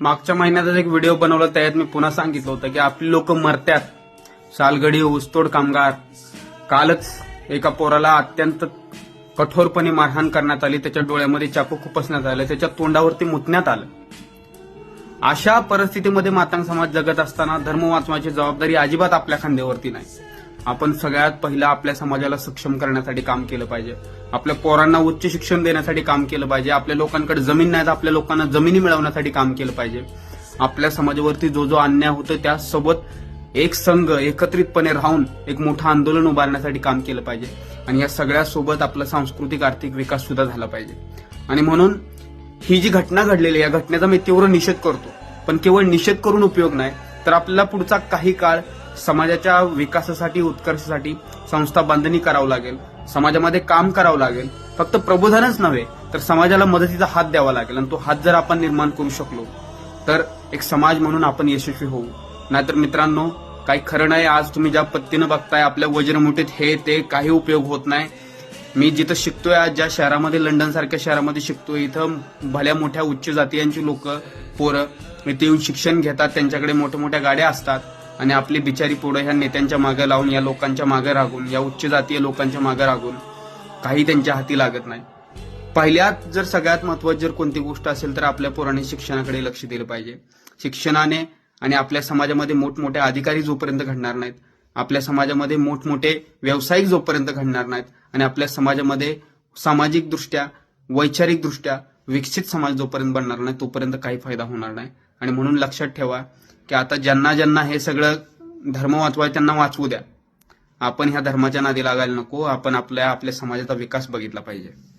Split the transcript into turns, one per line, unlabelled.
मागच्या महिन्यातच एक व्हिडिओ बनवला त्यात मी पुन्हा सांगितलं होतं की आपली लोक मरत्यात. सालगडी ऊसतोड कामगार. कालच एका पोराला अत्यंत कठोरपणे मारहाण करण्यात आली. त्याच्या डोळ्यामध्ये चाकू खुपसण्यात आलं. त्याच्या तोंडावरती मुतण्यात आलं. अशा परिस्थितीमध्ये मातांग समाज जगत असताना धर्म वाचवायची जबाबदारी अजिबात आपल्या खांद्यावरती नाही. आपण सगळ्यात पहिलं आपल्या समाजाला सक्षम करण्यासाठी काम केलं पाहिजे. आपल्या पोरांना उच्च शिक्षण देण्यासाठी काम केलं पाहिजे. आपल्या लोकांकडे जमीन नाही तर आपल्या लोकांना जमिनी मिळवण्यासाठी काम केलं पाहिजे. आपल्या समाजावरती जो जो अन्याय होतो त्यासोबत एक संघ एकत्रितपणे राहून एक मोठं आंदोलन उभारण्यासाठी काम केलं पाहिजे. आणि या सगळ्यासोबत आपला सांस्कृतिक आर्थिक विकास सुद्धा झाला पाहिजे. आणि म्हणून ही जी घटना घडलेली आहे या घटनेचा मी तीव्र निषेध करतो. पण केवळ निषेध करून उपयोग नाही तर आपल्याला पुढचा काही काळ समाजाच्या विकासासाठी उत्कर्षासाठी संस्था बांधणी करावं लागेल. समाजामध्ये काम करावं लागेल. फक्त प्रबोधनच नव्हे तर समाजाला मदतीचा हात द्यावा लागेल. आणि तो हात जर आपण निर्माण करू शकलो तर एक समाज म्हणून आपण यशस्वी होऊ. नाहीतर मित्रांनो काही खरं नाही आज तुम्ही ज्या पत्तीनं बघताय आपल्या वज्रमुठीत हे ते काही उपयोग होत नाही. मी जिथं शिकतोय आज ज्या शहरामध्ये लंडन सारख्या शहरामध्ये शिकतोय इथं भल्या मोठ्या उच्च जातीयांची लोक पोरं इथे येऊन शिक्षण घेतात त्यांच्याकडे मोठ्या मोठ्या गाड्या असतात. आणि आपली बिचारी पोरं ह्या नेत्यांच्या मागे लावून या लोकांच्या मागे रागून या उच्च जातीय लोकांच्या मागे रागून काही त्यांच्या हाती लागत नाही. पहिल्यात जर सगळ्यात महत्वाची जर कोणती गोष्ट असेल तर आपल्या पोरांनी शिक्षणाकडे लक्ष दिलं पाहिजे. शिक्षणाने आणि आपल्या समाजामध्ये मोठमोठे अधिकारी जोपर्यंत घडणार नाहीत आपल्या समाजामध्ये मोठमोठे व्यावसायिक जोपर्यंत घडणार नाहीत आणि आपल्या समाजामध्ये सामाजिक दृष्ट्या वैचारिक दृष्ट्या विकसित समाज जोपर्यंत बनणार नाही तोपर्यंत काही फायदा होणार नाही. आणि म्हणून लक्षात ठेवा की आता ज्यांना ज्यांना हे सगळं धर्म वाचवाय त्यांना वाचवू द्या. आपण ह्या धर्माच्या नादी लागायला नको. आपण आपल्या आपल्या समाजाचा विकास बघितला पाहिजे.